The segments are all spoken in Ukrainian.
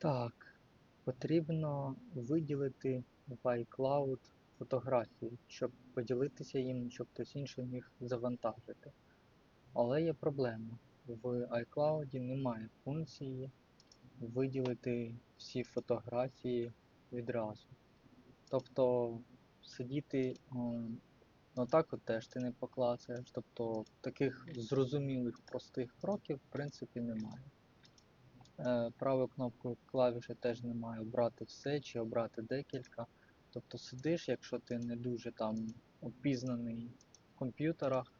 Так, потрібно виділити в iCloud фотографії, щоб поділитися їм, щоб хтось інший міг завантажити. Але є проблема. В iCloud немає функції виділити всі фотографії відразу. Тобто сидіти м, ну так от теж ти не поклацаєш. Тобто таких зрозумілих простих кроків в принципі немає. Е, Правою кнопкою клавіші теж немає обрати все чи обрати декілька. Тобто сидиш, якщо ти не дуже там обізнаний в комп'ютерах,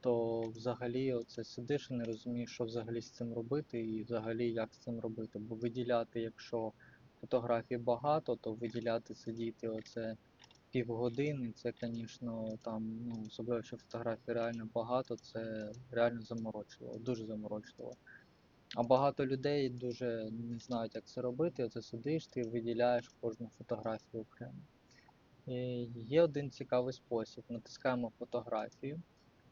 то взагалі оце сидиш і не розумієш, що взагалі з цим робити і взагалі як з цим робити. Бо виділяти, якщо фотографій багато, то виділяти сидіти оце півгодини, це, звісно, там, ну, особливо, якщо фотографій реально багато, це реально заморочливо, дуже заморочливо. А багато людей дуже не знають, як це робити. Оце сидиш, ти виділяєш кожну фотографію окремо. І є один цікавий спосіб. Натискаємо фотографію.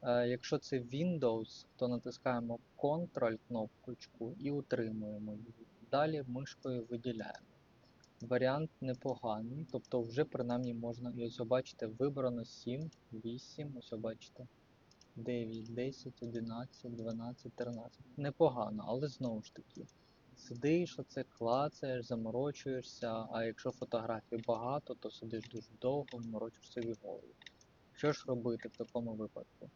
Е, Якщо це Windows, то натискаємо Ctrl кнопочку і утримуємо її. Далі мишкою виділяємо. Варіант непоганий, тобто вже принаймні можна, і ось бачите, вибрано 7, 8, ось бачите. 9, 10, 11, 12, 13. Непогано, але знову ж таки. Сидиш, оце клацаєш, заморочуєшся, а якщо фотографій багато, то сидиш дуже довго морочиш собі голову. Що ж робити в такому випадку?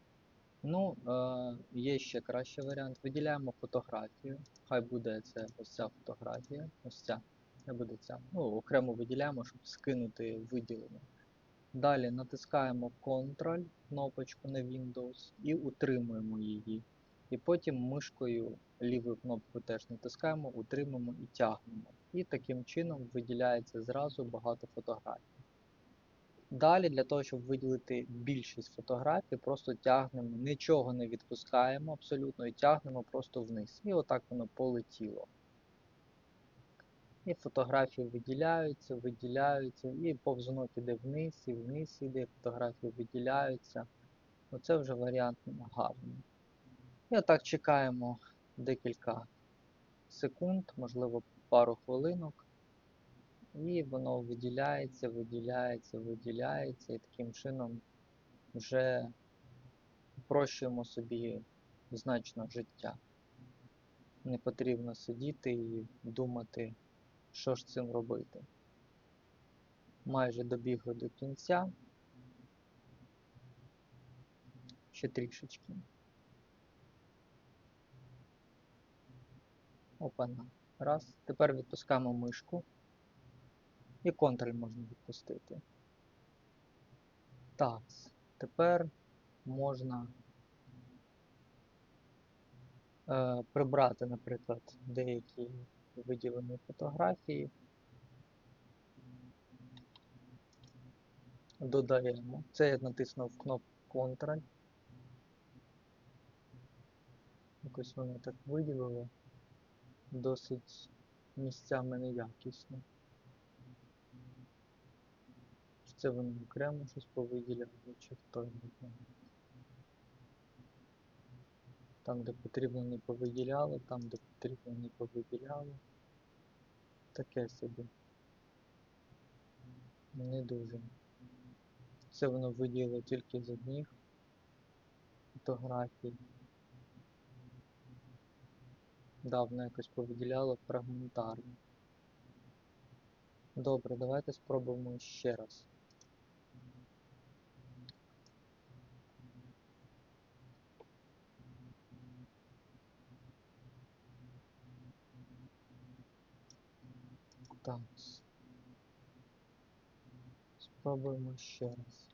Ну, е, є ще кращий варіант. Виділяємо фотографію. Хай буде це ось ця фотографія. Ось ця. Не буде ця. Ну, окремо виділяємо, щоб скинути виділення. Далі натискаємо Ctrl кнопочку на Windows і утримуємо її. І потім мишкою лівою кнопкою теж натискаємо, утримуємо і тягнемо. І таким чином виділяється зразу багато фотографій. Далі, для того, щоб виділити більшість фотографій, просто тягнемо, нічого не відпускаємо абсолютно і тягнемо просто вниз. І отак воно полетіло. І фотографії виділяються, виділяються, і повзунок іде вниз, і вниз іде, фотографії виділяються. Оце вже варіант гарний. І отак чекаємо декілька секунд, можливо, пару хвилинок. І воно виділяється, виділяється, виділяється, і таким чином вже спрощуємо собі значно життя. Не потрібно сидіти і думати, що ж цим робити. Майже добігли до кінця. Ще трішечки. Опана. Раз. Тепер відпускаємо мишку. І контроль можна відпустити. Так, тепер можна е, прибрати, наприклад, деякі виділені фотографії. Додаємо. Це я натиснув кнопку Ctrl. Якось воно так виділило. Досить місцями неякісно. Це вони окремо щось повиділяли, чи хто не знає. Там, де потрібно не повиділяли, там, де потрібно не повиділяли. Таке собі. Не дуже. Це воно виділило тільки з одних фотографій. Давно якось повиділяло фрагментарно. Добре, давайте спробуємо ще раз. Так. Спробуємо ще раз.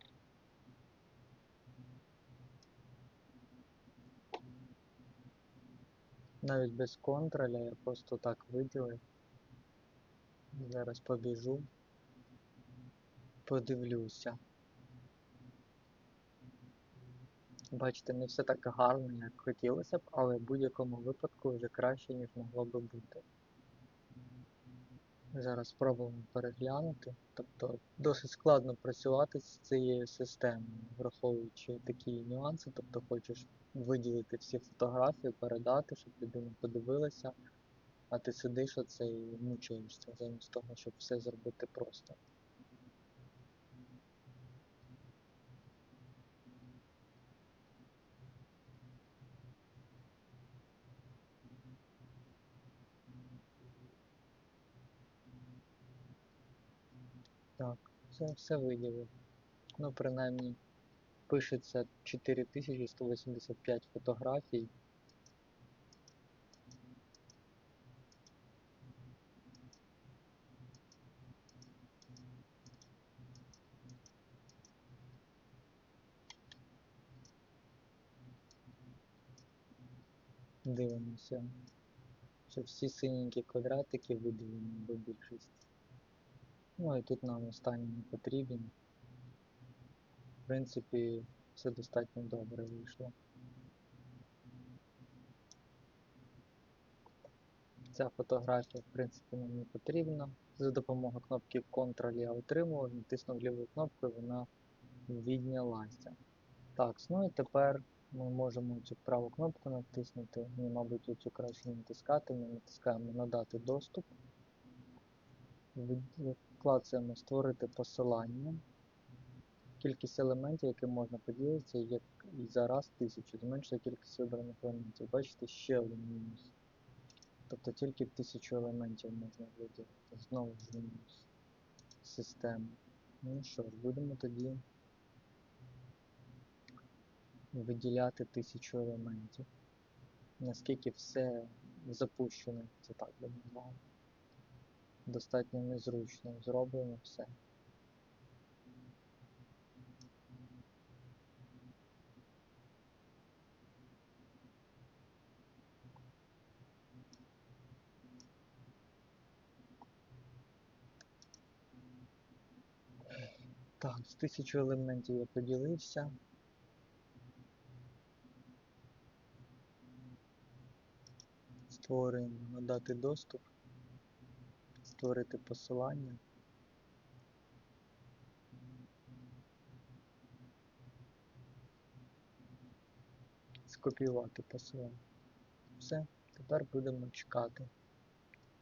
Навіть без контроля я просто так виділив. Зараз побіжу. Подивлюся. Бачите, не все так гарно, як хотілося б, але в будь-якому випадку вже краще, ніж могло би бути. Зараз спробуємо переглянути. Тобто досить складно працювати з цією системою, враховуючи такі нюанси. Тобто хочеш виділити всі фотографії, передати, щоб людина подивилася. А ти сидиш оце і мучаєшся замість того, щоб все зробити просто. Так, це все виділив. Ну, принаймні, пишеться 4185 фотографій. Дивимося, що всі синенькі квадратики виділені, бо більшість. Ну і тут нам останній не потрібен. В принципі, все достатньо добре вийшло. Ця фотографія, в принципі, нам не потрібна. За допомогою кнопки Ctrl я отримував, натиснув лівою кнопкою, вона віднялася. Так, ну і тепер ми можемо цю праву кнопку натиснути. Ні, мабуть, оцю краще не натискати. Ми натискаємо надати доступ. Клацаємо створити посилання. Кількість елементів, які можна поділитися, як і зараз 1000. Зменшує кількість вибраних елементів. Бачите, ще один мінус. Тобто тільки 1000 елементів можна виділити. Знову ж мінус системи. Ну що ж, будемо тоді виділяти 1000 елементів. Наскільки все запущено, це так би назвав. Достатньо незручно зроблено все. Так, з 1000 елементів я поділився. Створюємо надати доступ, створити посилання. Скопіювати посилання. Все, тепер будемо чекати.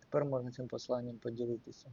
Тепер можна цим посиланням поділитися.